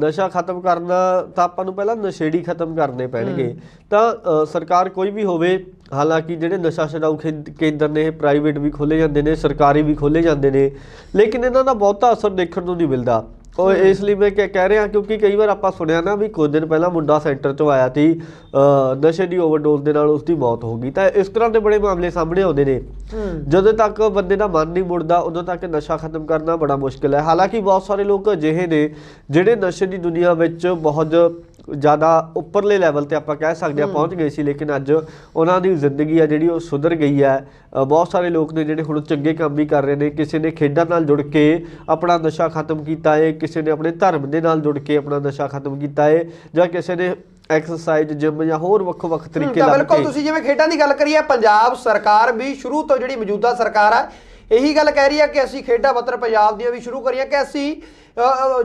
ਨਸ਼ਾ ਖਤਮ ਕਰਨਾ ਤਾਂ ਆਪਾਂ ਨੂੰ ਪਹਿਲਾਂ ਨਸ਼ੇੜੀ ਖਤਮ ਕਰਨੇ ਪੈਣਗੇ। ਤਾਂ ਸਰਕਾਰ ਕੋਈ ਵੀ ਹੋਵੇ ਹਾਲਾਂਕਿ ਜਿਹੜੇ ਨਸ਼ਾ ਛਡਾਊ ਕੇਂਦਰ ਨੇ ਪ੍ਰਾਈਵੇਟ ਵੀ ਖੋਲੇ ਜਾਂਦੇ ਨੇ ਸਰਕਾਰੀ ਵੀ ਖੋਲੇ ਜਾਂਦੇ ਨੇ ਲੇਕਿਨ ਇਹਨਾਂ ਦਾ ਬਹੁਤਾ ਅਸਰ ਦੇਖਣ ਨੂੰ ਨਹੀਂ ਮਿਲਦਾ। ਉਹ ਇਸ ਲਈ ਮੈਂ ਕਹਿ ਰਿਹਾ ਕਿਉਂਕਿ ਕਈ ਵਾਰ ਆਪਾਂ ਸੁਣਿਆ ਨਾ ਵੀ ਕੁਝ ਦਿਨ ਪਹਿਲਾਂ ਮੁੰਡਾ ਸੈਂਟਰ ਤੋਂ ਆਇਆ ਸੀ ਨਸ਼ੇ ਦੀ ਓਵਰਡੋਜ਼ ਦੇ ਨਾਲ ਉਸ ਦੀ ਮੌਤ ਹੋ ਗਈ। ਤਾਂ ਇਸ ਤਰ੍ਹਾਂ ਦੇ ਬੜੇ ਮਾਮਲੇ ਸਾਹਮਣੇ ਆਉਂਦੇ ਨੇ। ਜਦੋਂ ਤੱਕ ਬੰਦੇ ਦਾ ਮਨ ਨਹੀਂ ਮੁੜਦਾ ਉਦੋਂ ਤੱਕ ਨਸ਼ਾ ਖਤਮ ਕਰਨਾ ਬੜਾ ਮੁਸ਼ਕਿਲ ਹੈ। ਹਾਲਾਂਕਿ ਬਹੁਤ ਸਾਰੇ ਲੋਕ ਅਜਿਹੇ ਨੇ ਜਿਹੜੇ ਨਸ਼ੇ ਦੀ ਦੁਨੀਆ ਵਿੱਚ ਬਹੁਤ ਜ਼ਿਆਦਾ ਉੱਪਰਲੇ ਲੈਵਲ ਤੇ ਆਪਾਂ ਕਹਿ ਸਕਦੇ ਆ ਪਹੁੰਚ ਗਏ ਸੀ ਲੇਕਿਨ ਅੱਜ ਉਹਨਾਂ ਦੀ ਜ਼ਿੰਦਗੀ ਆ ਜਿਹੜੀ ਉਹ ਸੁਧਰ ਗਈ ਹੈ। ਬਹੁਤ ਸਾਰੇ ਲੋਕ ਨੇ ਜਿਹੜੇ ਹੁਣ ਚੰਗੇ ਕੰਮ ਵੀ ਕਰ ਰਹੇ ਨੇ। ਕਿਸੇ ਨੇ ਖੇਡਾਂ ਨਾਲ ਜੁੜ ਕੇ ਆਪਣਾ ਨਸ਼ਾ ਖਤਮ ਕੀਤਾ ਹੈ ਕਿਸੇ ਨੇ ਆਪਣੇ ਧਰਮ ਦੇ ਨਾਲ ਜੁੜ ਕੇ ਆਪਣਾ ਨਸ਼ਾ ਖਤਮ ਕੀਤਾ ਹੈ ਜਾਂ ਕਿਸੇ ਨੇ ਐਕਸਰਸਾਈਜ਼ ਜਿਮ ਜਾਂ ਹੋਰ ਵੱਖ-ਵੱਖ ਤਰੀਕੇ ਲੱਭ ਬਿਲਕੁਲ ਤੁਸੀਂ ਜਿਵੇਂ ਖੇਡਾਂ ਦੀ ਗੱਲ ਕਰੀ ਹੈ ਪੰਜਾਬ ਸਰਕਾਰ ਵੀ ਸ਼ੁਰੂ ਤੋਂ ਜਿਹੜੀ ਮੌਜੂਦਾ ਸਰਕਾਰ ਆ ਇਹੀ ਗੱਲ ਕਹਿ ਰਹੀ ਹੈ ਕਿ ਅਸੀਂ ਖੇਡਾਂ ਪੱਤਰ ਪੰਜਾਬ ਦੀਆਂ ਵੀ ਸ਼ੁਰੂ ਕਰੀਆਂ ਕਿ ਅਸੀਂ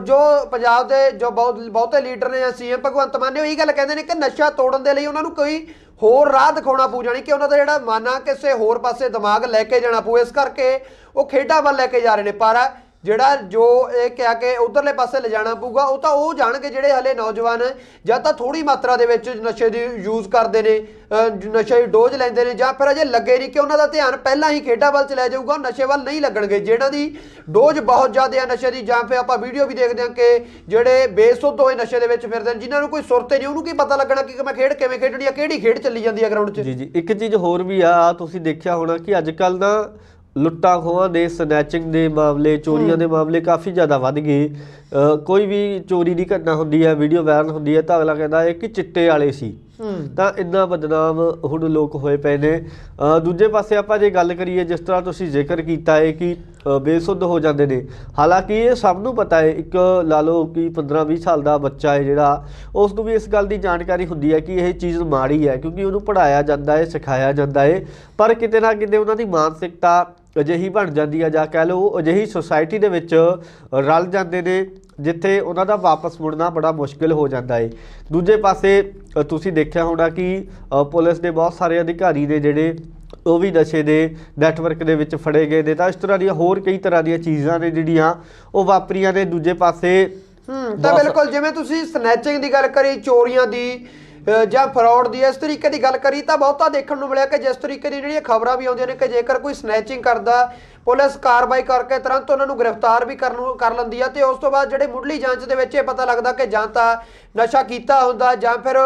ਜੋ ਪੰਜਾਬ ਦੇ ਜੋ ਬਹੁਤ, ਬਹੁਤੇ ਲੀਡਰ ਨੇ ਸੀਐਮ ਭਗਵੰਤ ਮਾਨ ਨੇ ਉਹ ਇਹੀ ਗੱਲ ਕਹਿੰਦੇ ਨੇ ਕਿ ਨਸ਼ਾ ਤੋੜਨ ਦੇ ਲਈ ਉਹਨਾਂ ਨੂੰ ਕੋਈ ਹੋਰ ਰਾਹ ਦਿਖਾਉਣਾ ਪਊ, ਜਾਣੀ ਕਿ ਉਹਨਾਂ ਦਾ ਜਿਹੜਾ ਮਨ ਆ ਕਿਸੇ ਹੋਰ ਪਾਸੇ ਦਿਮਾਗ ਲੈ ਕੇ ਜਾਣਾ ਪਊ। ਇਸ ਕਰਕੇ ਉਹ ਖੇਡਾਂ ਵੱਲ ਲੈ ਕੇ ਜਾ ਰਹੇ ਨੇ, ਪਰ ਜਿਹੜਾ ਜੋ ਇਹ ਕਿਹਾ ਕਿ ਉਧਰਲੇ ਪਾਸੇ ਲਿਜਾਣਾ ਪਊਗਾ, ਉਹ ਤਾਂ ਉਹ ਜਾਣਗੇ ਜਿਹੜੇ ਹਲੇ ਨੌਜਵਾਨ ਜਾਂ ਤਾਂ ਥੋੜੀ ਮਾਤਰਾ ਦੇ ਵਿੱਚ ਨਸ਼ੇ ਦੀ ਯੂਜ਼ ਕਰਦੇ ਨੇ ਨਸ਼ੇ ਦੀ ਡੋਜ਼ ਲੈਂਦੇ ਨੇ, ਜਾਂ ਫਿਰ ਅਜੇ ਲੱਗੇ ਨਹੀਂ ਕਿ ਉਹਨਾਂ ਦਾ ਧਿਆਨ ਪਹਿਲਾਂ ਹੀ ਖੇਡਾਂ ਵੱਲ ਚਲਾ ਜਾਊਗਾ ਨਸ਼ੇ ਵੱਲ ਨਹੀਂ ਲੱਗਣਗੇ। ਜਿਹਨਾਂ ਦੀ ਡੋਜ਼ ਬਹੁਤ ਜ਼ਿਆਦਾ ਹੈ ਨਸ਼ੇ ਦੀ, ਜਾਂ ਫਿਰ ਆਪਾਂ ਵੀਡੀਓ ਵੀ ਦੇਖਦੇ ਹਾਂ ਕਿ ਜਿਹੜੇ ਬੇਸੁੱਧ ਹੋਏ ਨਸ਼ੇ ਦੇ ਵਿੱਚ ਫਿਰਦੇ ਨੇ, ਜਿਨ੍ਹਾਂ ਨੂੰ ਕੋਈ ਸੁਰਤੇ ਨਹੀਂ, ਉਹਨੂੰ ਕੀ ਪਤਾ ਲੱਗਣਾ ਕਿ ਮੈਂ ਖੇਡ ਕਿਵੇਂ ਖੇਡਣੀ ਆ, ਕਿਹੜੀ ਖੇਡ ਚੱਲੀ ਜਾਂਦੀ ਆ ਗਰਾਊਂਡ 'ਚ? ਜੀ ਜੀ। ਇੱਕ ਚੀਜ਼ ਹੋਰ ਵੀ ਆ ਤੁਸੀਂ ਦੇਖਿਆ ਹੋਣਾ ਕਿ ਅੱਜ ਕੱਲ ਦਾ ਲੁੱਟਾਂ ਖੋਹਾਂ ਦੇ ਸਨੈਚਿੰਗ ਦੇ ਮਾਮਲੇ ਚੋਰੀਆਂ ਦੇ ਮਾਮਲੇ ਕਾਫੀ ਜ਼ਿਆਦਾ ਵੱਧ ਗਏ। ਕੋਈ ਵੀ ਚੋਰੀ ਦੀ ਘਟਨਾ ਹੁੰਦੀ ਹੈ ਵੀਡੀਓ ਵਾਇਰਲ ਹੁੰਦੀ ਹੈ ਤਾਂ ਅਗਲਾ ਕਹਿੰਦਾ ਹੈ ਕਿ ਚਿੱਟੇ ਵਾਲੇ ਸੀ। ਤਾਂ ਇੰਨਾ ਬਦਨਾਮ ਹੁਣ ਲੋਕ ਹੋਏ ਪਏ ਨੇ। ਦੂਜੇ ਪਾਸੇ ਆਪਾਂ ਜੇ ਗੱਲ ਕਰੀਏ ਜਿਸ ਤਰ੍ਹਾਂ ਤੁਸੀਂ ਜ਼ਿਕਰ ਕੀਤਾ ਹੈ ਕਿ ਬੇਸੁੱਧ ਹੋ ਜਾਂਦੇ ਨੇ। ਹਾਲਾਂਕਿ ਇਹ ਸਭ ਨੂੰ ਪਤਾ ਹੈ ਇੱਕ ਲਾ ਲਓ ਕਿ 15-20 ਸਾਲ ਦਾ ਬੱਚਾ ਹੈ ਜਿਹੜਾ ਉਸ ਨੂੰ ਵੀ ਇਸ ਗੱਲ ਦੀ ਜਾਣਕਾਰੀ ਹੁੰਦੀ ਹੈ ਕਿ ਇਹ ਚੀਜ਼ ਮਾੜੀ ਹੈ ਕਿਉਂਕਿ ਉਹਨੂੰ ਪੜਾਇਆ ਜਾਂਦਾ ਹੈ ਸਿਖਾਇਆ ਜਾਂਦਾ ਹੈ ਪਰ ਕਿਤੇ ਨਾ ਕਿਤੇ ਉਹਨਾਂ ਦੀ ਮਾਨਸਿਕਤਾ ਅਜਿਹੀ ਬਣ ਜਾਂਦੀ ਹੈ ਜਾਂ ਕਹਿ ਲਓ ਅਜਿਹੀ ਸੁਸਾਇਟੀ ਦੇ ਵਿੱਚ ਰਲ ਜਾਂਦੇ ਨੇ ਜਿੱਥੇ ਉਹਨਾਂ ਦਾ ਵਾਪਸ ਮੁੜਨਾ ਬੜਾ ਮੁਸ਼ਕਿਲ ਹੋ ਜਾਂਦਾ ਹੈ ਦੂਜੇ ਪਾਸੇ ਤੁਸੀਂ ਦੇਖਿਆ ਹੋਣਾ ਕਿ ਪੁਲਿਸ ਦੇ ਬਹੁਤ ਸਾਰੇ ਅਧਿਕਾਰੀ ਨੇ ਜਿਹੜੇ ਉਹ ਵੀ ਨਸ਼ੇ ਦੇ ਨੈਟਵਰਕ ਦੇ ਵਿੱਚ ਫੜੇ ਗਏ ਨੇ। ਤਾਂ ਇਸ ਤਰ੍ਹਾਂ ਦੀਆਂ ਹੋਰ ਕਈ ਤਰ੍ਹਾਂ ਦੀਆਂ ਚੀਜ਼ਾਂ ਨੇ ਜਿਹੜੀਆਂ ਉਹ ਵਾਪਰੀਆਂ ਨੇ। ਦੂਜੇ ਪਾਸੇ ਹੂੰ ਤਾਂ ਬਿਲਕੁਲ ਜਿਵੇਂ ਤੁਸੀਂ ਸਨੈਚਿੰਗ ਦੀ ਗੱਲ ਕਰੀ ਚੋਰੀਆਂ ਦੀ ਜਾਂ ਫਰਾਡ ਦੀ ਇਸ ਤਰੀਕੇ ਦੀ ਗੱਲ ਕਰੀ ਤਾਂ ਬਹੁਤਾ ਦੇਖਣ ਨੂੰ ਮਿਲਿਆ ਕਿ ਜਿਸ ਤਰੀਕੇ ਦੀ ਜਿਹੜੀਆਂ ਖਬਰਾਂ ਵੀ ਆਉਂਦੀਆਂ ਨੇ ਕਿ ਜੇਕਰ ਕੋਈ ਸਨੈਚਿੰਗ ਕਰਦਾ, ਪੁਲਿਸ ਕਾਰਵਾਈ ਕਰਕੇ ਤੁਰੰਤ ਉਹਨਾਂ ਨੂੰ ਗ੍ਰਿਫਤਾਰ ਵੀ ਕਰਨ ਕਰ ਲੈਂਦੀ ਆ ਤੇ ਉਸ ਤੋਂ ਬਾਅਦ ਜਿਹੜੇ ਮੁੱਢਲੀ ਜਾਂਚ ਦੇ ਵਿੱਚ ਇਹ ਪਤਾ ਲੱਗਦਾ ਕਿ ਜਾਂ ਤਾਂ ਨਸ਼ਾ ਕੀਤਾ ਹੁੰਦਾ ਜਾਂ ਫਿਰ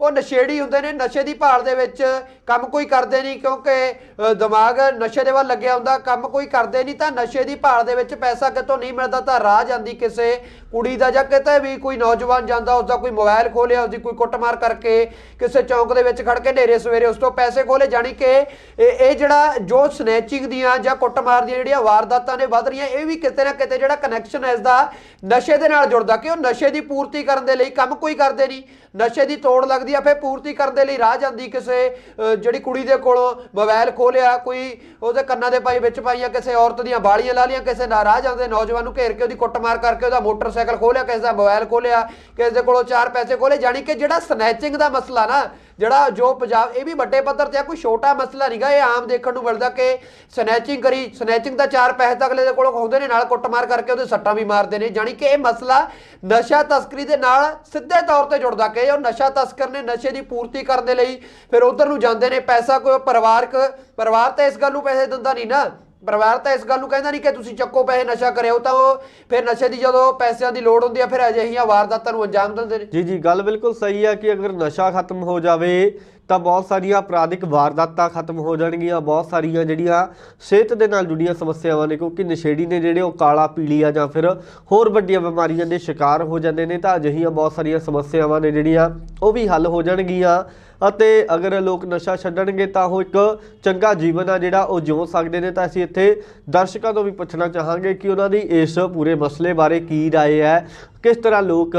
ਉਹ ਨਸ਼ੇੜੀ ਹੁੰਦੇ ਨੇ, ਨਸ਼ੇ ਦੀ ਭਾਲ ਦੇ ਵਿੱਚ ਕੰਮ ਕੋਈ ਕਰਦੇ ਨਹੀਂ ਕਿਉਂਕਿ ਦਿਮਾਗ ਨਸ਼ੇ ਦੇ ਵੱਲ ਲੱਗਿਆ ਹੁੰਦਾ, ਕੰਮ ਕੋਈ ਕਰਦੇ ਨਹੀਂ ਤਾਂ ਨਸ਼ੇ ਦੀ ਭਾਲ ਦੇ ਵਿੱਚ ਪੈਸਾ ਕਿਤੋਂ ਨਹੀਂ ਮਿਲਦਾ ਤਾਂ ਰਾਹ ਜਾਂਦੀ ਕਿਸੇ ਕੁੜੀ ਦਾ ਜਾਂ ਕਿਤੇ ਵੀ ਕੋਈ ਨੌਜਵਾਨ ਜਾਂਦਾ, ਉਸਦਾ ਕੋਈ ਮੋਬਾਈਲ ਖੋਲਿਆ, ਉਸਦੀ ਕੋਈ ਕੁੱਟਮਾਰ ਕਰਕੇ ਕਿਸੇ ਚੌਂਕ ਦੇ ਵਿੱਚ ਖੜ ਕੇ ਹਨੇਰੇ ਸਵੇਰੇ ਉਸ ਤੋਂ ਪੈਸੇ ਖੋਲੇ ਜਾਣੀ ਕਿ ਇਹ ਇਹ ਜਿਹੜਾ ਜੋ ਸਨੈਚਿੰਗ ਦੀਆਂ ਜਾਂ ਕੁੱਟਮਾਰ ਦੀਆਂ ਜਿਹੜੀਆਂ ਵਾਰਦਾਤਾਂ ਨੇ ਵੱਧ ਰਹੀਆਂ, ਇਹ ਵੀ ਕਿਤੇ ਨਾ ਕਿਤੇ ਜਿਹੜਾ ਕਨੈਕਸ਼ਨ ਹੈ ਇਸ ਦਾ ਨਸ਼ੇ ਦੇ ਨਾਲ ਜੁੜਦਾ, ਕਿ ਉਹ ਨਸ਼ੇ ਦੀ ਪੂਰਤੀ ਕਰਨ ਦੇ ਲਈ ਕੰਮ ਕੋਈ ਕਰਦੇ ਨਹੀਂ, ਨਸ਼ੇ ਦੀ ਤੋੜ ਲੱਗਦੀ ਆ, ਫਿਰ ਪੂਰਤੀ ਕਰਨ ਦੇ ਲਈ ਰਾਹ ਜਾਂਦੀ ਕਿਸੇ ਜਿਹੜੀ ਕੁੜੀ ਦੇ ਕੋਲੋਂ ਮੋਬਾਈਲ ਖੋਲਿਆ, ਕੋਈ ਉਹਦੇ ਕੰਨਾਂ ਦੇ ਪਾਈ ਵਿੱਚ ਪਾਈਆਂ, ਕਿਸੇ ਔਰਤ ਦੀਆਂ ਬਾਲੀਆਂ ਲਾ ਲੀਆਂ ਕਿਸੇ ਨਾਲ ਰਾਹ ਜਾਂਦੇ, ਨੌਜਵਾਨ ਨੂੰ ਘੇਰ ਕੇ ਉਹਦੀ ਕੁੱਟਮਾਰ ਕਰਕੇ ਉਹਦਾ ਮੋਟਰਸਾਈਕਲ ਖੋਲਿਆ, ਕਿਸੇ ਦਾ ਮੋਬਾਈਲ ਖੋਲਿਆ, ਕਿਸੇ ਦੇ ਕੋਲੋਂ ਚਾਰ ਪੈਸੇ ਖੋਲੇ ਜਾਣੀ ਕਿ ਜਿਹੜਾ ਸਨੈਚਿੰਗ ਦਾ ਮਸਲਾ ਨਾ, ਜਿਹੜਾ ਜੋ ਪੰਜਾਬ, ਇਹ ਵੀ ਵੱਡੇ ਪੱਧਰ ਤੇ ਆ, ਕੋਈ ਛੋਟਾ ਮਸਲਾ ਨਹੀਂਗਾ ਇਹ ਆਮ ਦੇਖਣ ਨੂੰ ਮਿਲਦਾ ਕਿ ਸਨੈਚਿੰਗ ਕਰੀ ਸਨੈਚਿੰਗ ਦਾ ਚਾਰ ਪੈਸੇ ਤਾਂ ਅਗਲੇ ਦੇ ਕੋਲੋਂ ਹੁੰਦੇ ਨੇ, ਨਾਲ ਕੁੱਟਮਾਰ ਕਰਕੇ ਉਹਦੇ ਸੱਟਾਂ ਵੀ ਮਾਰਦੇ ਨੇ ਜਾਣੀ ਕਿ ਇਹ ਮਸਲਾ ਨਸ਼ਾ ਤਸਕਰੀ ਦੇ ਨਾਲ ਸਿੱਧੇ ਤੌਰ ਤੇ ਜੁੜਦਾ ਕਿ ਉਹ ਨਸ਼ਾ ਤਸਕਰ ਨੇ ਨਸ਼ੇ ਦੀ ਪੂਰਤੀ ਕਰਨ ਦੇ ਲਈ ਫਿਰ ਉਧਰ ਨੂੰ ਜਾਂਦੇ ਨੇ, ਪੈਸਾ ਕੋਈ ਪਰਿਵਾਰਕ, ਪਰਿਵਾਰ ਤਾਂ ਇਸ ਗੱਲ ਨੂੰ ਪੈਸੇ ਦਿੰਦਾ ਨਹੀਂ ਨਾ ਪਰਿਵਾਰ ਤਾਂ ਇਸ ਗੱਲ ਨੂੰ ਕਹਿੰਦਾ ਨਹੀਂ ਕਿ ਤੁਸੀਂ ਚੱਕੋ ਪੈਸੇ, ਨਸ਼ਾ ਕਰਿਓ ਤਾਂ ਉਹ ਫਿਰ ਨਸ਼ੇ ਦੀ ਜਦੋਂ ਪੈਸਿਆਂ ਦੀ ਲੋੜ ਹੁੰਦੀ ਆ, ਫਿਰ ਅਜਿਹੀਆਂ ਵਾਰਦਾਤਾਂ ਨੂੰ ਅੰਜਾਮ ਦਿੰਦੇ ਨੇ। ਜੀ ਜੀ, ਗੱਲ ਬਿਲਕੁਲ ਸਹੀ ਹੈ ਕਿ ਅਗਰ ਨਸ਼ਾ ਖਤਮ ਹੋ ਜਾਵੇ ਤਾਂ ਬਹੁਤ ਸਾਰੀਆਂ ਅਪਰਾਧਿਕ ਵਾਰਦਾਤਾਂ ਖਤਮ ਹੋ ਜਾਣਗੀਆਂ, ਬਹੁਤ ਸਾਰੀਆਂ ਜਿਹੜੀਆਂ ਸਿਹਤ ਦੇ ਨਾਲ ਜੁੜੀਆਂ ਸਮੱਸਿਆਵਾਂ ਨੇ, ਕਿਉਂਕਿ ਨਸ਼ੇੜੀ ਨੇ ਜਿਹੜੇ ਉਹ ਕਾਲਾ ਪੀਲੀਆ ਜਾਂ ਫਿਰ ਹੋਰ ਵੱਡੀਆਂ ਬਿਮਾਰੀਆਂ ਦੇ ਸ਼ਿਕਾਰ ਹੋ ਜਾਂਦੇ ਨੇ ਤਾਂ ਅਜਿਹੀਆਂ ਬਹੁਤ ਸਾਰੀਆਂ ਸਮੱਸਿਆਵਾਂ ਨੇ ਜਿਹੜੀਆਂ ਉਹ ਵੀ ਹੱਲ ਹੋ ਜਾਣਗੀਆਂ। ਅਤੇ ਅਗਰ ਲੋਕ ਨਸ਼ਾ ਛੱਡਣਗੇ ਤਾਂ ਉਹ ਇੱਕ ਚੰਗਾ ਜੀਵਨ ਆ ਜਿਹੜਾ ਉਹ ਜਿਉ ਸਕਦੇ ਨੇ ਤਾਂ ਅਸੀਂ ਇੱਥੇ ਦਰਸ਼ਕਾਂ ਤੋਂ ਵੀ ਪੁੱਛਣਾ ਚਾਹਾਂਗੇ ਕਿ ਉਹਨਾਂ ਦੀ ਇਸ ਪੂਰੇ ਮਸਲੇ ਬਾਰੇ ਕੀ رائے ਹੈ ਕਿਸ ਤਰ੍ਹਾਂ ਲੋਕ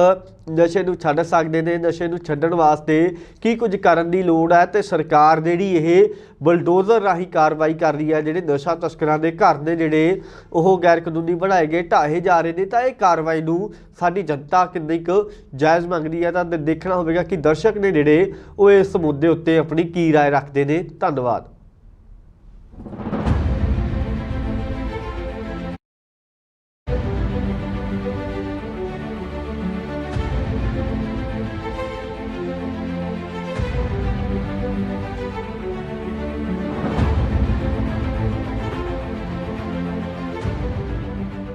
ਨਸ਼ੇ ਨੂੰ ਛੱਡ ਸਕਦੇ ਨੇ ਨਸ਼ੇ ਨੂੰ ਛੱਡਣ ਵਾਸਤੇ ਕੀ ਕੁਝ ਕਰਨ ਦੀ ਲੋੜ ਹੈ ਤੇ ਸਰਕਾਰ ਜਿਹੜੀ ਇਹ ਬਲਡੋਜ਼ਰ ਰਾਹੀਂ ਕਾਰਵਾਈ ਕਰ ਰਹੀ ਹੈ ਜਿਹੜੇ ਨਸ਼ਾ ਤਸਕਰਾਂ ਦੇ ਘਰ ਨੇ ਜਿਹੜੇ ਉਹ ਗੈਰ ਕਾਨੂੰਨੀ ਬਣਾਏ ਗਏ ਢਾਹੇ ਜਾ ਰਹੇ ਨੇ ਤਾਂ ਇਹ ਕਾਰਵਾਈ ਨੂੰ ਸਾਡੀ ਜਨਤਾ ਕਿੰਨੀ ਕੁ ਜਾਇਜ਼ ਮੰਗਦੀ ਹੈ ਤਾਂ ਦੇਖਣਾ ਹੋਵੇਗਾ ਕਿ ਦਰਸ਼ਕ ਨੇ ਜਿਹੜੇ ਉਹ ਇਸ ਮੁੱਦੇ ਉੱਤੇ ਆਪਣੀ ਕੀ رائے ਰੱਖਦੇ ਨੇ ਧੰਨਵਾਦ